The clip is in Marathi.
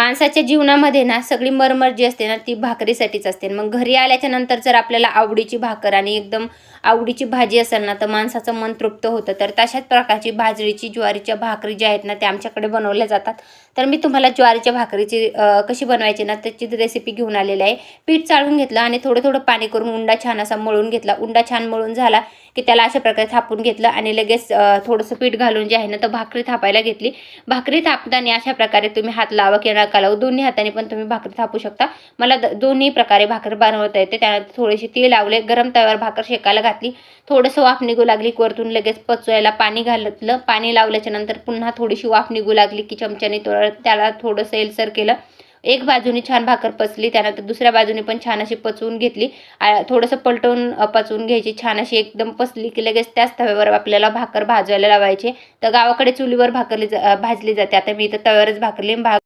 माणसाच्या जीवनामध्ये ना सगळी मरमर जी असते ना ती भाकरीसाठीच असते. मग घरी आल्याच्यानंतर जर आपल्याला आवडीची भाकर आणि एकदम आवडीची भाजी असेल ना तर माणसाचं मन तृप्त होतं. तर तशाच प्रकारची बाजरीची ज्वारीच्या भाकरी ज्या आहेत ना त्या आमच्याकडे बनवल्या जातात. तर मी तुम्हाला ज्वारीच्या भाकरीची कशी बनवायची ना त्याची रेसिपी घेऊन आलेली आहे. पीठ चाळून घेतलं आणि थोडं थोडं पाणी करून उंडा छान असा मळून घेतला. उंडा छान मळून झाला की त्याला अशा प्रकारे थापून घेतलं आणि लगेच थोडंसं पीठ घालून जे आहे ना तर भाकरी थापायला घेतली. भाकरी थापताना अशा प्रकारे तुम्ही हात लावा किंवा नका लावू. दोन्ही हाताने पण तुम्ही भाकरी थापू शकता. मला द- दोन्ही प्रकारे भाकर बनवता येते. त्यानंतर थोडीशी तेल लावले गरम तव्यावर भाकर शेकायला घातली. थोडंसं वाफ निघू लागली वरतून लगेच पचवायला पाणी घालतलं पाणी लावल्याच्या नंतर पुन्हा थोडीशी वाफ निघू लागली की चमच्याने त्याला थोडंसं एलसर केलं. एक बाजूने छान भाकर पचली त्यानंतर दुसऱ्या बाजूने पण छान अशी पचवून घेतली. थोडंसं पलटवून पचवून घ्यायची छान अशी एकदम पचली की लगेच त्याच तव्यावर आपल्याला भाकर भाजवायला लावायची. तर गावाकडे चुलीवर भाकरली जा- भाजली जाते. आता मी इथं तव्यावरच भाकरली भा